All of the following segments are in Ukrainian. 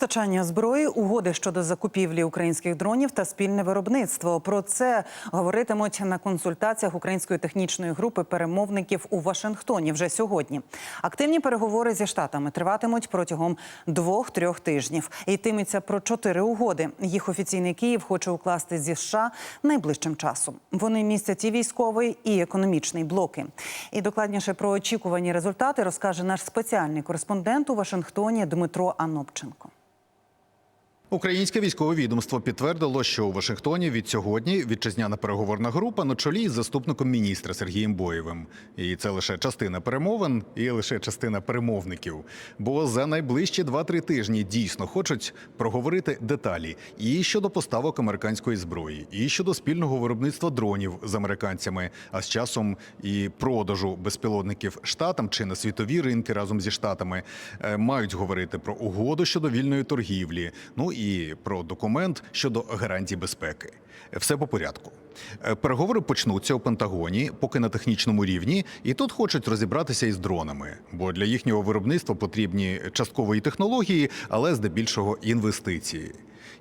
Постачання зброї, угоди щодо закупівлі українських дронів та спільне виробництво. Про це говоритимуть на консультаціях української технічної групи перемовників у Вашингтоні вже сьогодні. Активні переговори зі штатами триватимуть протягом двох-трьох тижнів. Йтиметься про чотири угоди. Їх офіційний Київ хоче укласти зі США найближчим часом. Вони містять і військовий, і економічний блоки. І докладніше про очікувані результати розкаже наш спеціальний кореспондент у Вашингтоні Дмитро Анопченко. Українське військове відомство підтвердило, що у Вашингтоні від сьогодні вітчизняна переговорна група на чолі з заступником міністра Сергієм Боєвим. І це лише частина перемовин і лише частина перемовників. Бо за найближчі 2-3 тижні дійсно хочуть проговорити деталі і щодо поставок американської зброї, і щодо спільного виробництва дронів з американцями, а з часом і продажу безпілотників штатам чи на світові ринки разом зі штатами Е, мають говорити про угоду щодо вільної торгівлі. Ну і про документ щодо гарантій безпеки. Все по порядку. Е, Переговори почнуться у Пентагоні, поки на технічному рівні, і тут хочуть розібратися із дронами, бо для їхнього виробництва потрібні часткової технології, але здебільшого інвестиції.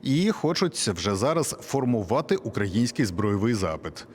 І хочуть вже зараз формувати український збройовий запит.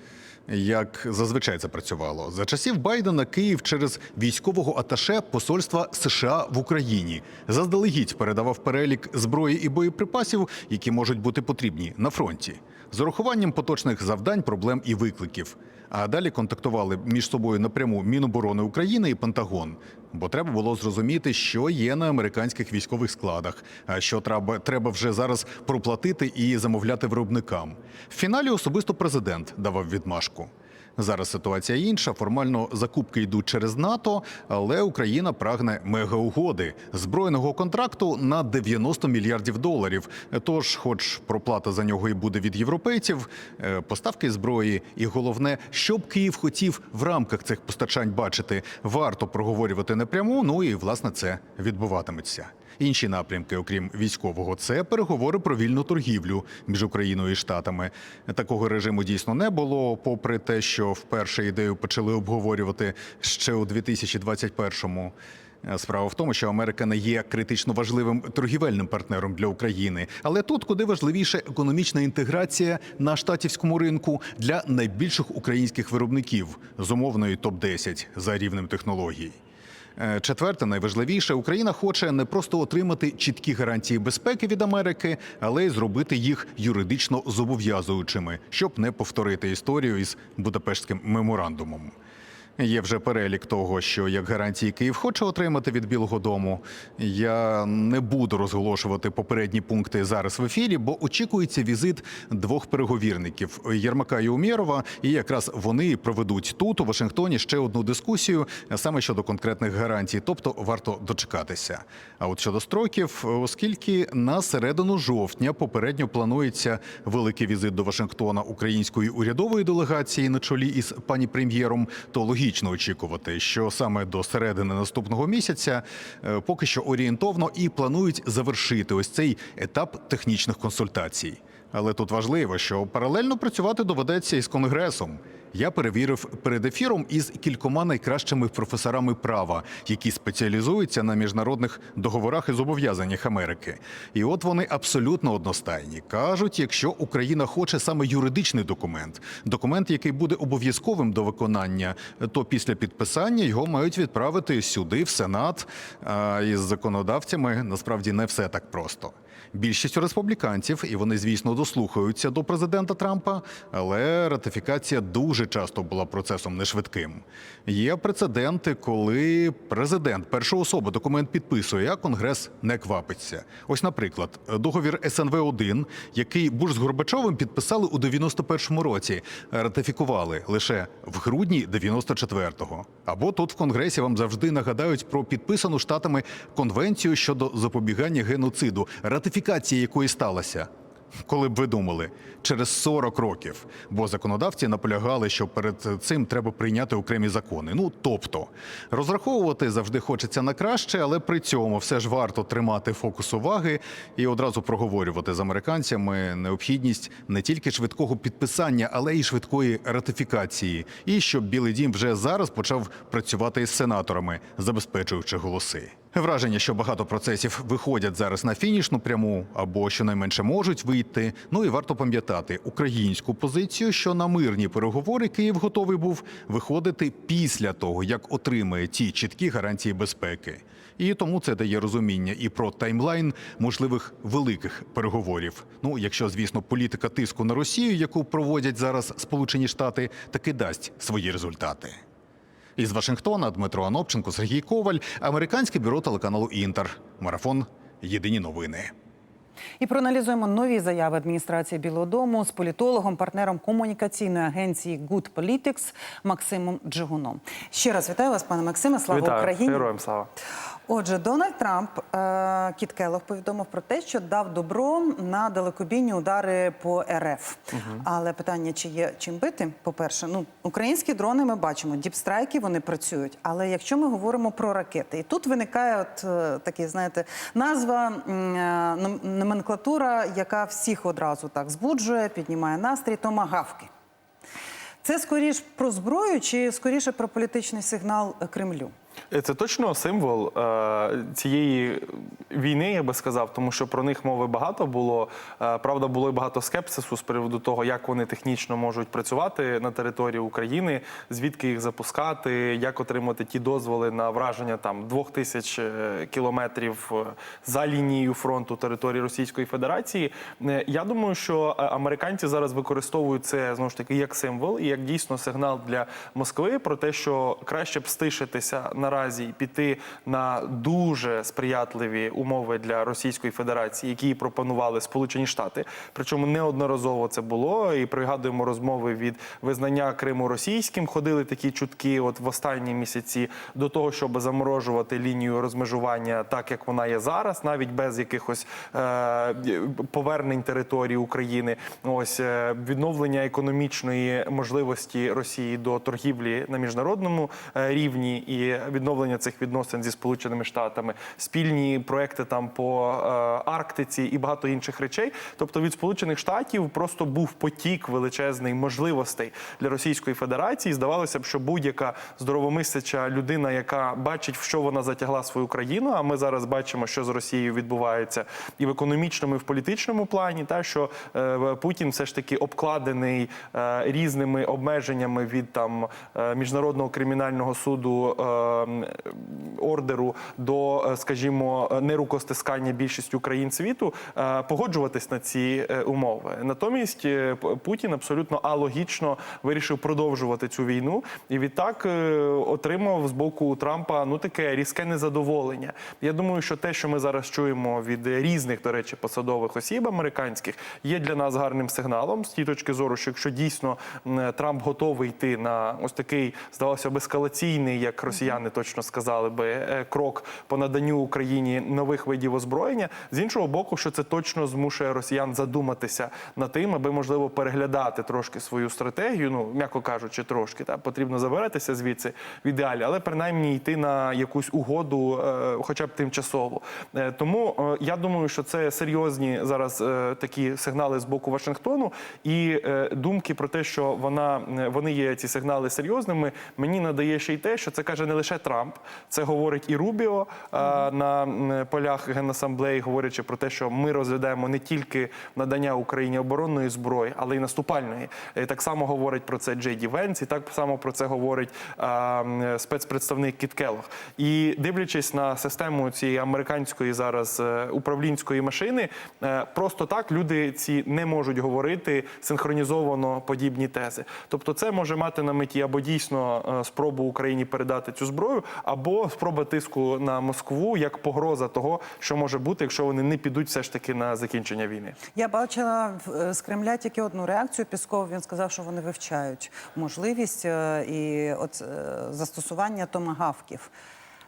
Як зазвичай це працювало за часів Байдена, Київ через військового аташе посольства США в Україні заздалегідь передавав перелік зброї і боєприпасів, які можуть бути потрібні на фронті, з урахуванням поточних завдань, проблем і викликів. А далі контактували між собою напряму Міноборони України і Пентагон. Бо треба було зрозуміти, що є на американських військових складах, а що треба, треба вже зараз проплатити і замовляти виробникам. В фіналі особисто президент давав відмашку. Зараз ситуація інша. Формально закупки йдуть через НАТО, але Україна прагне мегаугоди збройного контракту на 90 мільярдів доларів. Тож, хоч проплата за нього і буде від європейців, е, поставки зброї, і головне, що б Київ хотів в рамках цих постачань бачити, варто проговорювати напряму. Ну і власне це відбуватиметься. Інші напрямки, окрім військового, це переговори про вільну торгівлю між Україною і Штатами. Такого режиму дійсно не було, попри те, що вперше ідею почали обговорювати ще у 2021-му. Справа в тому, що Америка не є критично важливим торгівельним партнером для України, але тут куди важливіше економічна інтеграція на штатівському ринку для найбільших українських виробників з умовної топ 10 за рівнем технологій. Е, Четверте, найважливіше, Україна хоче не просто отримати чіткі гарантії безпеки від Америки, але й зробити їх юридично зобов'язуючими, щоб не повторити історію із Будапештським меморандумом. Є вже перелік того, що як гарантії Київ хоче отримати від Білого Дому. Я не буду розголошувати попередні пункти зараз в ефірі, бо очікується візит двох переговірників Єрмака і Умєрова, і якраз вони проведуть тут, у Вашингтоні, ще одну дискусію саме щодо конкретних гарантій. Тобто варто дочекатися. А от щодо строків, оскільки на середину жовтня попередньо планується великий візит до Вашингтона української урядової делегації на чолі із пані прем'єром, то логічно очікувати, що саме до середини наступного місяця е, поки що орієнтовно і планують завершити ось цей етап технічних консультацій. Але тут важливо, що паралельно працювати доведеться із конгресом. Я перевірив перед ефіром із кількома найкращими професорами права, які спеціалізуються на міжнародних договорах і зобов'язаннях Америки. І от вони абсолютно одностайні. кажуть, якщо Україна хоче саме юридичний документ, документ, який буде обов'язковим до виконання, то після підписання його мають відправити сюди, в Сенат. А із законодавцями насправді не все так просто. Більшістю республіканців, і вони, звісно, дослухаються до президента Трампа, але ратифікація дуже часто була процесом нешвидким. Є прецеденти, коли президент перша особа документ підписує, а конгрес не квапиться. Ось, наприклад, договір СНВ 1 який Буш з Горбачовим підписали у 91-му році, ратифікували лише в грудні 94-го. Або тут в конгресі вам завжди нагадають про підписану штатами конвенцію щодо запобігання геноциду, ратифікація якої сталася. Коли б ви думали, через 40 років, бо законодавці наполягали, що перед цим треба прийняти окремі закони. Ну тобто, розраховувати завжди хочеться на краще, але при цьому все ж варто тримати фокус уваги і одразу проговорювати з американцями необхідність не тільки швидкого підписання, але й швидкої ратифікації. І щоб Білий Дім вже зараз почав працювати із сенаторами, забезпечуючи голоси. Враження, що багато процесів виходять зараз на фінішну пряму або щонайменше можуть вийти. Ну і варто пам'ятати українську позицію, що на мирні переговори Київ готовий був виходити після того, як отримає ті чіткі гарантії безпеки. І тому це дає розуміння і про таймлайн можливих великих переговорів. Ну, якщо, звісно, політика тиску на Росію, яку проводять зараз Сполучені Штати, таки дасть свої результати. Із Вашингтона Дмитро Анопченко, Сергій Коваль, американське бюро телеканалу Інтер. Марафон. Єдині новини. І проаналізуємо нові заяви адміністрації Білого Дому з політологом, партнером комунікаційної агенції Good Politics Максимом Джигуном. Ще раз вітаю вас, пане Максиме. Слава Вітаю, Україні! героям слава. Отже, Дональд Трамп е, Кіт Келлог повідомив про те, що дав добро на далекобійні удари по РФ. Але питання, чи є чим бити? По-перше, ну українські дрони ми бачимо, діпстрайки вони працюють. Але якщо ми говоримо про ракети, і тут виникає от е, такі, знаєте, назва е, номенклатура, яка всіх одразу так збуджує, піднімає настрій, томагавки. Це скоріш про зброю чи скоріше про політичний сигнал Кремлю? Е, Це точно символ е, цієї війни, я би сказав, тому що про них мови багато було. Е, правда, було і багато скепсису з приводу того, як вони технічно можуть працювати на території України, звідки їх запускати, як отримати ті дозволи на враження там двох тисяч е, кілометрів е, за лінією фронту території Російської Федерації. Е, Я думаю, що американці зараз використовують це знову ж таки як символ і як дійсно сигнал для Москви про те, що краще б стишитися наразі піти на дуже сприятливі умови для Російської Федерації, які пропонували Сполучені Штати. Причому неодноразово це було. І пригадуємо розмови від визнання Криму російським. Ходили такі чутки, от в останні місяці, до того, щоб заморожувати лінію розмежування, так як вона є зараз, навіть без якихось е, повернень території України. Ось е, відновлення економічної можливості Росії до торгівлі на міжнародному е, рівні і відновлення цих відносин зі Сполученими Штатами, спільні проекти там по е, Арктиці і багато інших речей. Тобто від Сполучених Штатів просто був потік величезний можливостей для Російської Федерації. Здавалося б, що будь-яка здоровомисляча людина, яка бачить, в що вона затягла свою країну. А ми зараз бачимо, що з Росією відбувається і в економічному, і в політичному плані, та що е, Путін все ж таки обкладений е, різними обмеженнями від там міжнародного кримінального суду. Ордеру до, е, скажімо, нерукостискання більшістю країн світу е, погоджуватись на ці е, умови. Натомість Путін абсолютно алогічно вирішив продовжувати цю війну і відтак отримав з боку Трампа ну таке різке незадоволення. Я думаю, що те, що ми зараз чуємо від різних, до речі, посадових осіб американських, є для нас гарним сигналом з тієї точки зору, що якщо дійсно Трамп готовий йти на ось такий, здавалося б, ескалаційний, як росіяни точно сказали би, е, крок по наданню Україні нових видів озброєння. З іншого боку, що це точно змушує росіян задуматися над тим, аби можливо переглядати трошки свою стратегію. Ну м'яко кажучи, трошки та потрібно забиратися звідси в ідеалі, але принаймні йти на якусь угоду, е, хоча б тимчасово. Е, Тому я думаю, що це серйозні зараз такі сигнали з боку Вашингтону, і думки про те, що вона вони є ці сигнали серйозними. Мені надає ще й те, що це каже не лише Трамп, це говорить і Рубіо е, на полях генасамблеї, говорячи про те, що ми розглядаємо не тільки надання Україні оборонної зброї, але й наступальної. Е, Так само говорить про це Джей Ді Венс, і так само про це говорить е, спецпредставник Кіт Келлог. І дивлячись на систему цієї американської зараз управлінської машини, просто так люди ці не можуть говорити синхронізовано подібні тези. Тобто, це може мати на меті або дійсно спробу Україні передати цю зброю, або спроба тиску на Москву як погроза того, що може бути, якщо вони не підуть все ж таки на закінчення війни. Я бачила е, з Кремля тільки одну реакцію. Пісков він сказав, що вони вивчають можливість е, і от е, застосування томагавків.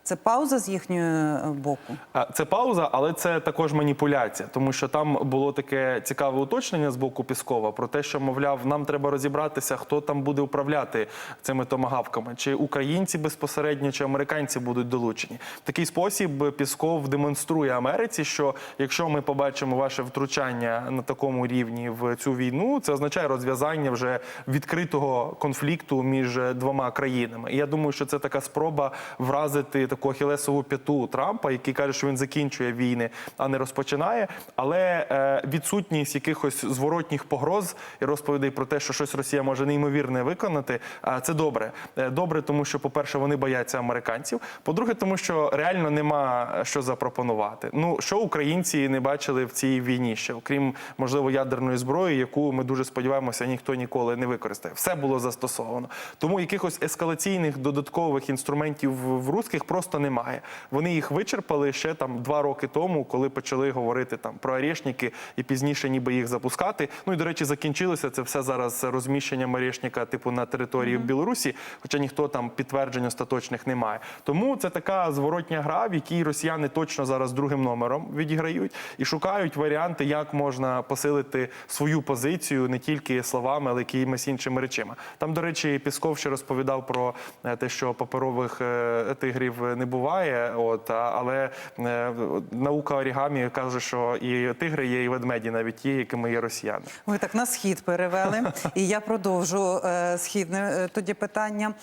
Це пауза з їхнього е, боку. Це пауза, але це також маніпуляція, тому що там було таке цікаве уточнення з боку Піскова про те, що мовляв, нам треба розібратися, хто там буде управляти цими томагавками, чи українці безпосередньо, чи американці будуть долучені. В такий спосіб Пісков демонструє Америці, що якщо ми побачимо ваше втручання на такому рівні в цю війну, це означає розв'язання вже відкритого конфлікту між двома країнами. І я думаю, що це така спроба вразити таку ахілесову п'яту Трампа, який каже, що він закінчує війни, а не розпочинає. Але е, відсутність якихось зворотніх погроз і розповідей про те, що щось Росія може неймовірне виконати, е, це добре. Е, Добре, тому що, по-перше, вони бояться американців. По-друге, тому що реально нема що запропонувати. Ну що українці не бачили в цій війні ще, окрім можливо ядерної зброї, яку ми дуже сподіваємося, ніхто ніколи не використає. Все було застосовано. Тому якихось ескалаційних додаткових інструментів в русських просто немає. Вони їх вичерпали ще там два роки тому, коли почали говорити там про орешники і пізніше, ніби їх запускати. Ну і до речі, закінчилося це все зараз орешника орешника, типу на території Білорусі, хоча ніхто там підтверджень остаточних не має. Тому це така зворотня гра, в якій росіяни точно зараз другим номером відіграють і шукають варіанти, як можна посилити свою позицію не тільки словами, але й якимись іншими речами. Там, до речі, Пісков ще розповідав про е, те, що паперових е, тигрів не буває. От але е, наука орігамі каже, що і тигри є, і ведмеді, навіть ті, якими є росіяни. Ви так на схід перевели, і я продовжу е, східне е, тоді питання.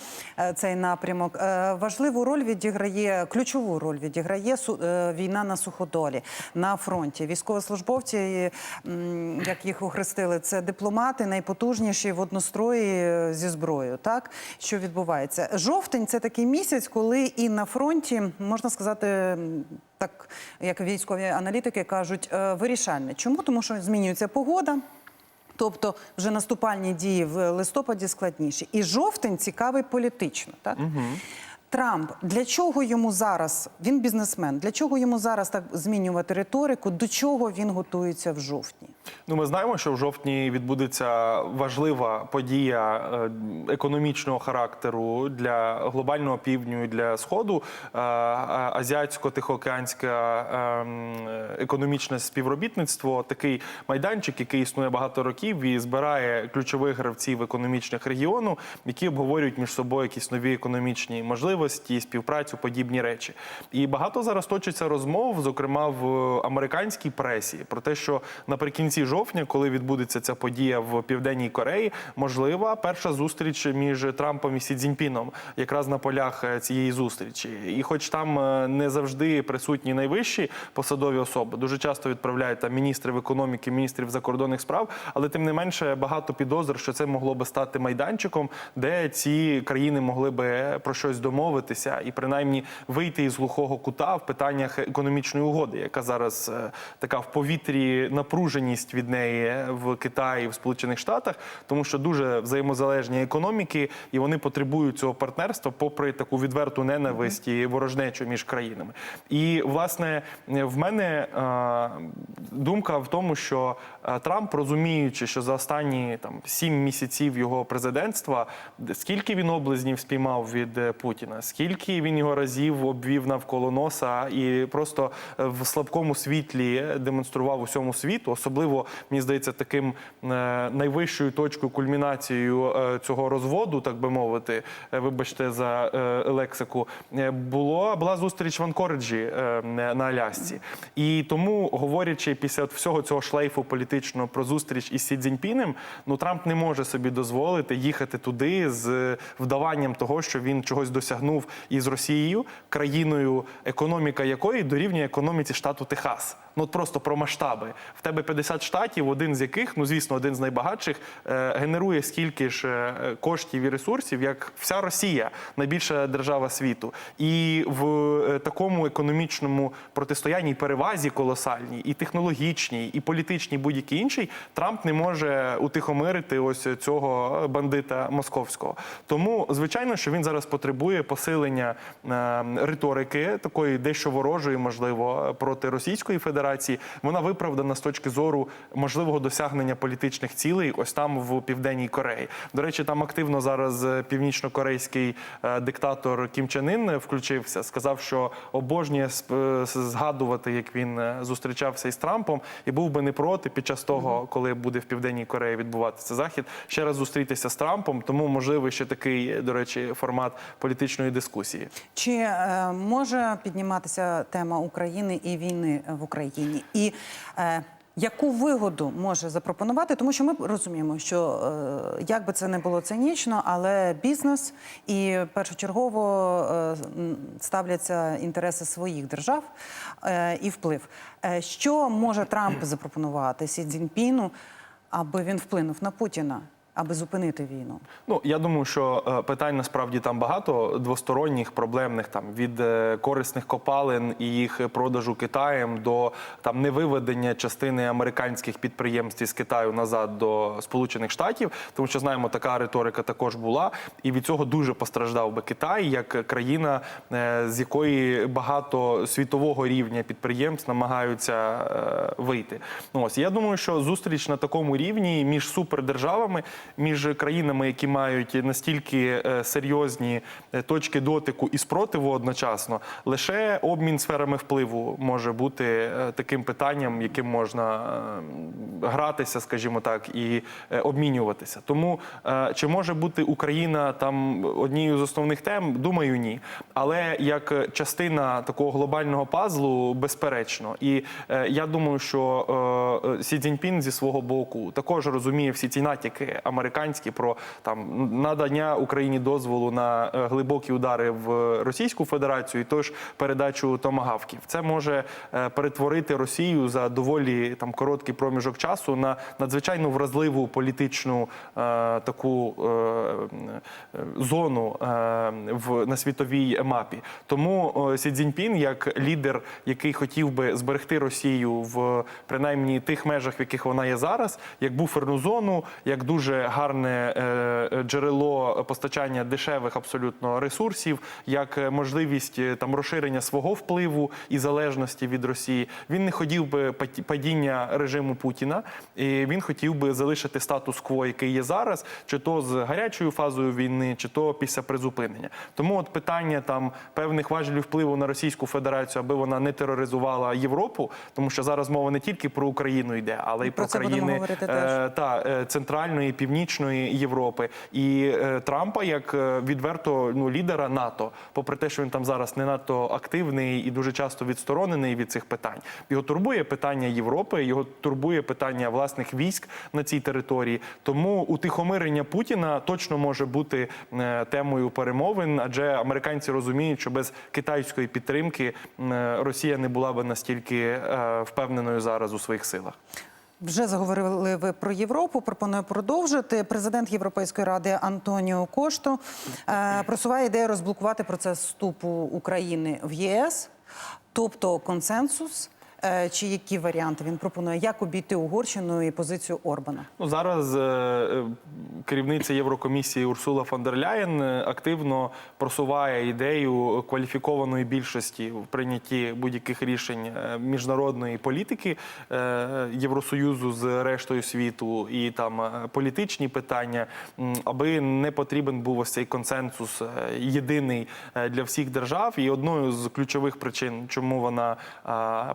Цей напрямок важливу роль відіграє ключову роль відіграє су- війна на суходолі на фронті. Військовослужбовці, як їх охрестили, це дипломати найпотужніші в однострої зі зброєю. Так що відбувається? Жовтень це такий місяць, коли і на фронті можна сказати. Так, як військові аналітики кажуть, е, вирішальне. Чому? Тому що змінюється погода, Тобто вже наступальні дії в листопаді складніші. І жовтень цікавий політично. Так? Трамп, для чого йому зараз, він бізнесмен, для чого йому зараз так змінювати риторику, до чого він готується в жовтні? Ну, ми знаємо, що в жовтні відбудеться важлива подія е, економічного характеру для глобального півдню і для сходу. Е, Азіатсько-тихоокеанське ем, економічне співробітництво такий майданчик, який існує багато років і збирає ключових гравців економічних регіону, які обговорюють між собою якісь нові економічні можливості, співпрацю, подібні речі. І багато зараз точиться розмов, зокрема в американській пресі, про те, що наприкінці жовтня, коли відбудеться ця подія в південній Кореї, можлива перша зустріч між Трампом і Сі Цзіньпіном, якраз на полях е, цієї зустрічі. І хоч там е, не завжди присутні найвищі посадові особи, дуже часто відправляють там міністрів економіки, міністрів закордонних справ, але тим не менше багато підозр, що це могло би стати майданчиком, де ці країни могли би про щось домовитися і принаймні вийти із глухого кута в питаннях економічної угоди, яка зараз е, така в повітрі напруженість від неї в Китаї, в Сполучених Штатах, тому що дуже взаємозалежні економіки, і вони потребують цього партнерства, попри таку відверту ненависть і ворожнечу між країнами. І власне в мене е, думка в тому, що е, Трамп, розуміючи, що за останні там сім місяців його президентства, скільки він облизнів спіймав від е, Путіна, скільки він його разів обвів навколо носа і просто е, в слабкому світлі демонстрував усьому світу, особливо мені здається, таким е, найвищою точкою кульмінацією е, цього розводу, так би мовити, вибачте за лексику, було була зустріч в Анкориджі на Алясці. І тому, говорячи після всього цього шлейфу політичного про зустріч із Сі Цзіньпінем, ну Трамп не може собі дозволити їхати туди з вдаванням того, що він чогось досягнув із Росією, країною, економіка якої дорівнює економіці штату Техас. Ну просто про масштаби. В тебе 50 штатів, один з яких, ну звісно, один з найбагатших, е, генерує стільки ж е, коштів і ресурсів, як вся Росія, найбільша держава світу. І в е, такому економічному протистоянні перевазі колосальній, і технологічній, і політичній, будь-якій іншій, Трамп не може утихомирити ось цього бандита московського. Тому, звичайно, що він зараз потребує посилення е, риторики, такої дещо ворожої, можливо, проти Російської Федерації. Федерації, вона виправдана з точки зору можливого досягнення політичних цілей, ось там в південній Кореї. До речі, там активно зараз е, північно-корейський е, диктатор Кім Чен Ін включився, сказав, що обожнює е, згадувати, як він е, зустрічався із Трампом, і був би не проти під час того, коли буде в південній Кореї відбуватися захід, ще раз зустрітися з Трампом. Тому можливий ще такий, до речі, формат політичної дискусії. Чи е, може підніматися тема України і війни в Україні? І е, яку вигоду може запропонувати? Тому що ми розуміємо, що е, як би це не було цинічно, але бізнес і першочергово е, ставляться інтереси своїх держав е, і вплив. Е, що може Трамп запропонувати Сі Цзіньпіну, аби він вплинув на Путіна, аби зупинити війну? Ну я думаю, що е, питань насправді там багато двосторонніх, проблемних там від е, корисних копалин і їх продажу Китаєм до там невиведення частини американських підприємств із Китаю назад до Сполучених Штатів, тому що знаємо, така риторика також була, і від цього дуже постраждав би Китай як країна, е, з якої багато світового рівня підприємств намагаються вийти. Ну ось я думаю, що зустріч на такому рівні між супердержавами, між країнами, які мають настільки е, серйозні е, точки дотику і спротиву одночасно, лише обмін сферами впливу може бути е, таким питанням, яким можна гратися, скажімо так, і обмінюватися. Тому чи може бути Україна там однією з основних тем? Думаю, ні. Але як частина такого глобального пазлу, безперечно, і я думаю, що Сі Цзіньпін зі свого боку також розуміє всі ці натяки американські про там надання Україні дозволу на е, глибокі удари в Російську Федерацію, і тож передачу томагавків. Це може е, перетворити Росію за доволі там короткий проміжок часу на надзвичайно вразливу політичну е, таку е, е, зону е, в на світовій мапі. Тому е, Сі Цзіньпін, як лідер, який хотів би зберегти Росію в принаймні тих межах, в яких вона є зараз, як буферну зону, як дуже гарне е, джерело постачання дешевих абсолютно ресурсів, як е, можливість е, там розширення свого впливу і залежності від Росії. Він не хотів би падіння режиму Путіна, і він хотів би залишити статус-кво, який є зараз, чи то з гарячою фазою війни, чи то після призупинення. Тому от питання там певних важелів впливу на Російську Федерацію, аби вона не тероризувала Європу, тому що зараз мова не тільки про Україну йде, але й Про про, країни е, та е, центральної північної Європи і е, Трампа як е, відверто ну лідера НАТО, попри те, що він там зараз не надто активний і дуже часто відсторонений від цих питань. Його турбує питання Європи, його турбує питання власних військ на цій території. Тому утихомирення Путіна точно може бути е, темою перемовин, адже американці розуміють, що без китайської підтримки Росія не була би настільки впевненою зараз у своїх силах. Вже заговорили ви про Європу. Пропоную продовжити. Президент Європейської ради Антоніо Кошто е, просуває ідею розблокувати процес вступу України в єС, тобто консенсус. Е, Чи які варіанти він пропонує, як обійти Угорщину і позицію Орбана? Ну зараз е, керівниця Єврокомісії Урсула фон дер Ляєн е, активно просуває ідею кваліфікованої більшості в прийнятті будь-яких рішень е, міжнародної політики е, Євросоюзу з рештою світу. І там політичні питання, аби не потрібен був ось цей консенсус єдиний для всіх держав. І одною з ключових причин, чому вона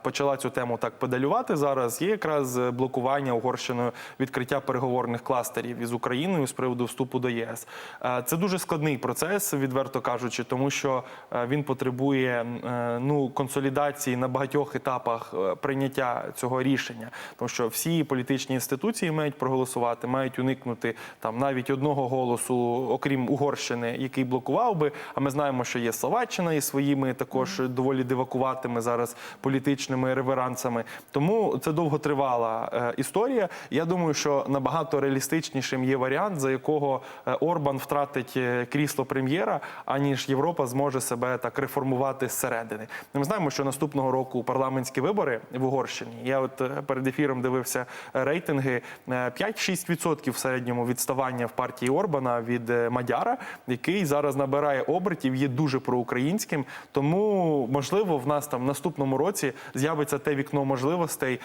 почала цю тему так педалювати зараз, є якраз блокування Угорщиною відкриття переговорних кластерів із Україною з приводу вступу до ЄС. Е, Це дуже складний процес, відверто кажучи, тому що е, він потребує е, ну консолідації на багатьох етапах прийняття цього рішення, тому що всі політичні інституції мають проголосувати, мають уникнути там навіть одного голосу, окрім Угорщини, який блокував би. А ми знаємо, що є Словаччина із своїми також доволі дивакуватими зараз політичними реверансами. Тому це довготривала історія. Я думаю, що набагато реалістичнішим є варіант, за якого е, Орбан втратить е, крісло прем'єра, аніж Європа зможе себе так реформувати зсередини. Ми знаємо, що наступного року парламентські вибори в Угорщині. Я от е, перед ефіром дивився рейтинги е, 5-6% в середньому відставання в партії Орбана від Мадяра, який зараз набирає обертів, є дуже проукраїнським. Тому можливо в нас там в наступному році з'явиться те вікно можливостей,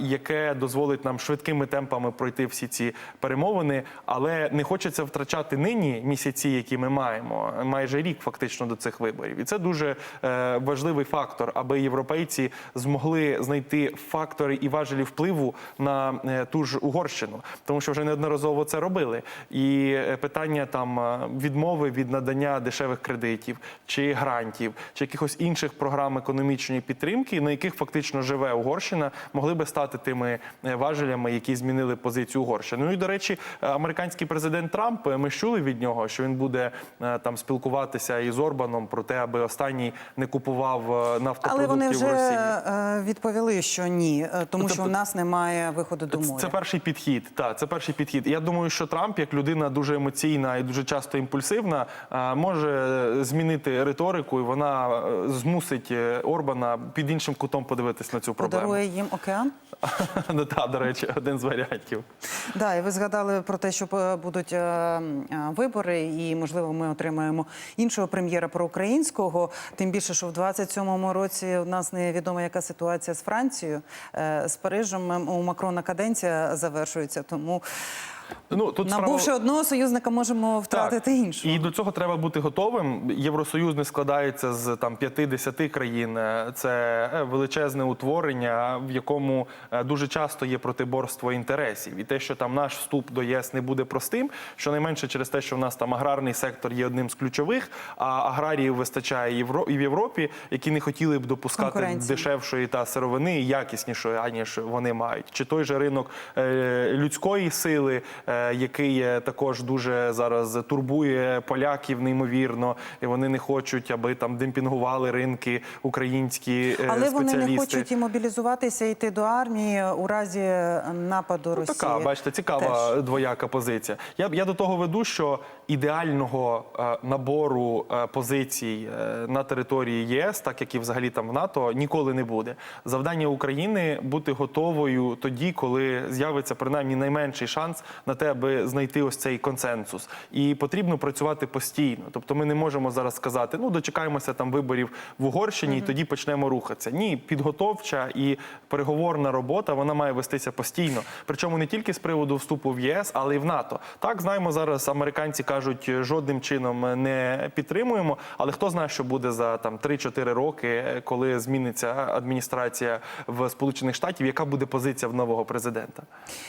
яке дозволить нам швидкими темпами пройти всі ці перемовини, але не хочеться втрачати нині місяці, які ми маємо, майже рік фактично до цих виборів. І це дуже е, важливий фактор, аби європейці змогли знайти фактори і важелі впливу на е, ту ж Угорщину, тому що вже неодноразово це робили. І е, питання там відмови від надання дешевих кредитів чи грантів, чи якихось інших програм економічної підтримки, на яких фактично живе Угорщина, могли би стати тими важелями, які змінили позицію Угорщини. Ну і до речі, е, американський президент Трамп. е, Ми ж чули від нього, що він буде е, там спілкуватися із Орбаном про те, аби останній не купував е, Але нафтопродуктів вони вже в Росії. відповіли, що ні, тому Тобто що у нас немає виходу до моря. Це перший підхід. Так, це перший підхід. Я думаю, що Трамп, як людина дуже емоційна і дуже часто імпульсивна, може змінити риторику, і вона змусить Орбана під іншим кутом подивитись на цю проблему. Подарує їм океан. Ну, та, до речі, один з варіантів. Да, і ви згадали про те, що будуть е, е, вибори, і можливо ми отримаємо іншого прем'єра проукраїнського. Тим більше, що в 27-му році у нас невідомо, яка ситуація з Францією, Е, з Парижем Ем, у Макрона каденція завершується. Тому Ну тут справа- одного союзника, можемо втратити іншого. І до цього треба бути готовим. Євросоюз не складається з там 5-10 країн. Це е, величезне утворення, в якому е, дуже часто є протиборство інтересів. І те, що там наш вступ до ЄС не буде простим, щонайменше через те, що в нас там аграрний сектор є одним з ключових, а аграріїв вистачає Євро- і в Європі, які не хотіли б допускати дешевшої та сировини і якіснішої, аніж вони мають. Чи той же ринок е, людської сили, який е, також дуже зараз турбує поляків неймовірно, і вони не хочуть, аби там демпінгували ринки українські е, Але вони не хочуть і мобілізуватися, йти до армії у разі нападу Росії. Ну, Така, бачите, цікава Теж. двояка позиція. Я, я до того веду, що ідеального е, набору е, позицій е, на території ЄС, так як і взагалі там в НАТО, ніколи не буде. Завдання України бути готовою тоді, коли з'явиться принаймні найменший шанс на те, аби знайти ось цей консенсус. І потрібно працювати постійно. Тобто, ми не можемо зараз сказати, ну дочекаємося там виборів в Угорщині, і тоді почнемо рухатися. Ні, підготовча і переговорна робота вона має вестися постійно. Причому не тільки з приводу вступу в єС, але й в НАТО. Так знаємо зараз. Американці кажуть, жодним чином не підтримуємо. Але хто знає, що буде за там 3-4 роки, коли зміниться адміністрація в Сполучених Штатів, яка буде позиція в нового президента?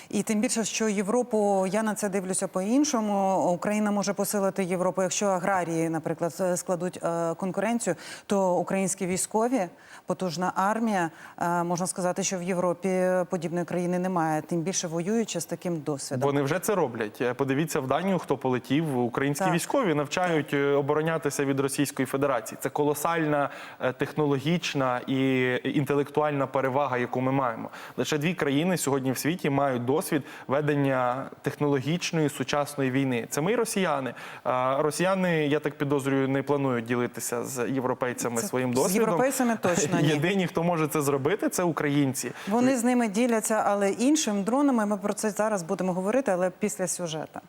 І тим більше, що Європу я на це дивлюся по-іншому. Україна може посилити Європу. Якщо аграрії, наприклад, складуть е, конкуренцію, то українські військові, потужна армія, е, можна сказати, що в Європі подібної країни немає. Тим більше воюючи з таким досвідом. Вони вже це роблять. Е, Подивіться в Данію, хто полетів. Українські Так. військові навчають оборонятися від Російської Федерації. Це колосальна технологічна і інтелектуальна перевага, яку ми маємо. Лише дві країни сьогодні в світі мають досвід ведення технологічної сучасної війни. Це ми, росіяни. А Росіяни, я так підозрюю, не планують ділитися з європейцями Це- своїм з європейцями точно ні. Єдині, хто може це зробити, це українці. Вони з ними діляться, але іншим дронами. Ми про це зараз будемо говорити, але після сюжета.